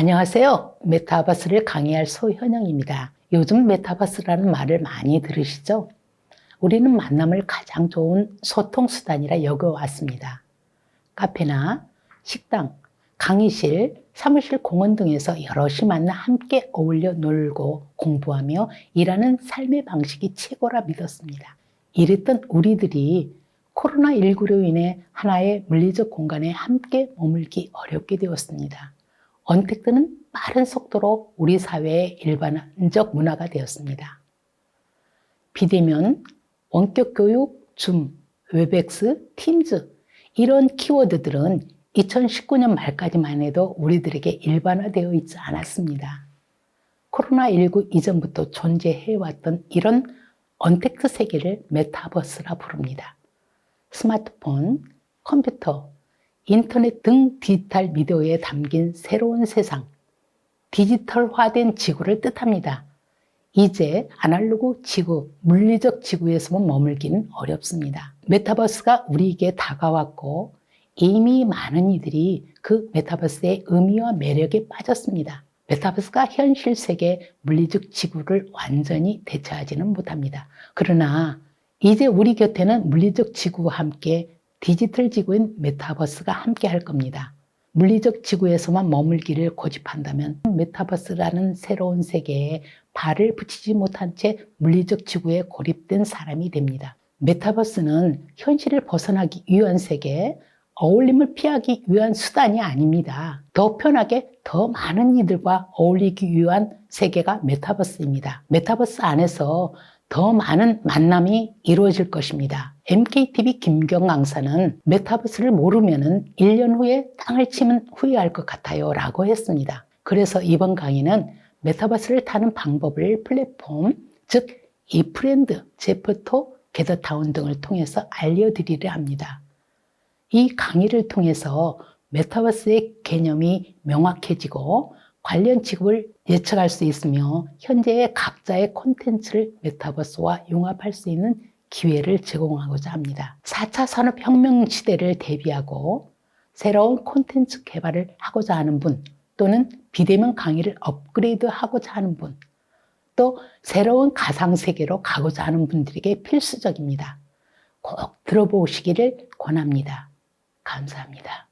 안녕하세요. 메타버스를 강의할 소현영입니다. 요즘 메타버스라는 말을 많이 들으시죠? 우리는 만남을 가장 좋은 소통수단이라 여겨왔습니다. 카페나 식당, 강의실, 사무실, 공원 등에서 여럿이 만나 함께 어울려 놀고 공부하며 일하는 삶의 방식이 최고라 믿었습니다. 이랬던 우리들이 코로나19로 인해 하나의 물리적 공간에 함께 머물기 어렵게 되었습니다. 언택트는 빠른 속도로 우리 사회의 일반적 문화가 되었습니다. 비대면, 원격 교육, 줌, 웹엑스, 팀즈 이런 키워드들은 2019년 말까지만 해도 우리들에게 일반화되어 있지 않았습니다. 코로나19 이전부터 존재해왔던 이런 언택트 세계를 메타버스라 부릅니다. 스마트폰, 컴퓨터, 인터넷 등 디지털 미디어에 담긴 새로운 세상, 디지털화된 지구를 뜻합니다. 이제 아날로그 지구, 물리적 지구에서만 머물기는 어렵습니다. 메타버스가 우리에게 다가왔고 이미 많은 이들이 그 메타버스의 의미와 매력에 빠졌습니다. 메타버스가 현실 세계 물리적 지구를 완전히 대체하지는 못합니다. 그러나 이제 우리 곁에는 물리적 지구와 함께 디지털 지구인 메타버스가 함께 할 겁니다. 물리적 지구에서만 머물기를 고집한다면 메타버스라는 새로운 세계에 발을 붙이지 못한 채 물리적 지구에 고립된 사람이 됩니다. 메타버스는 현실을 벗어나기 위한 세계, 어울림을 피하기 위한 수단이 아닙니다. 더 편하게 더 많은 이들과 어울리기 위한 세계가 메타버스입니다. 메타버스 안에서 더 많은 만남이 이루어질 것입니다. MKTV 김경 강사는 메타버스를 모르면 1년 후에 땅을 치면 후회할 것 같아요 라고 했습니다. 그래서 이번 강의는 메타버스를 타는 방법을 플랫폼, 즉 이프렌드, 제프토, 게더타운 등을 통해서 알려드리려 합니다. 이 강의를 통해서 메타버스의 개념이 명확해지고 관련 직업을 예측할 수 있으며 현재의 각자의 콘텐츠를 메타버스와 융합할 수 있는 기회를 제공하고자 합니다. 4차 산업혁명 시대를 대비하고 새로운 콘텐츠 개발을 하고자 하는 분 또는 비대면 강의를 업그레이드 하고자 하는 분, 또 새로운 가상세계로 가고자 하는 분들에게 필수적입니다. 꼭 들어보시기를 권합니다. 감사합니다.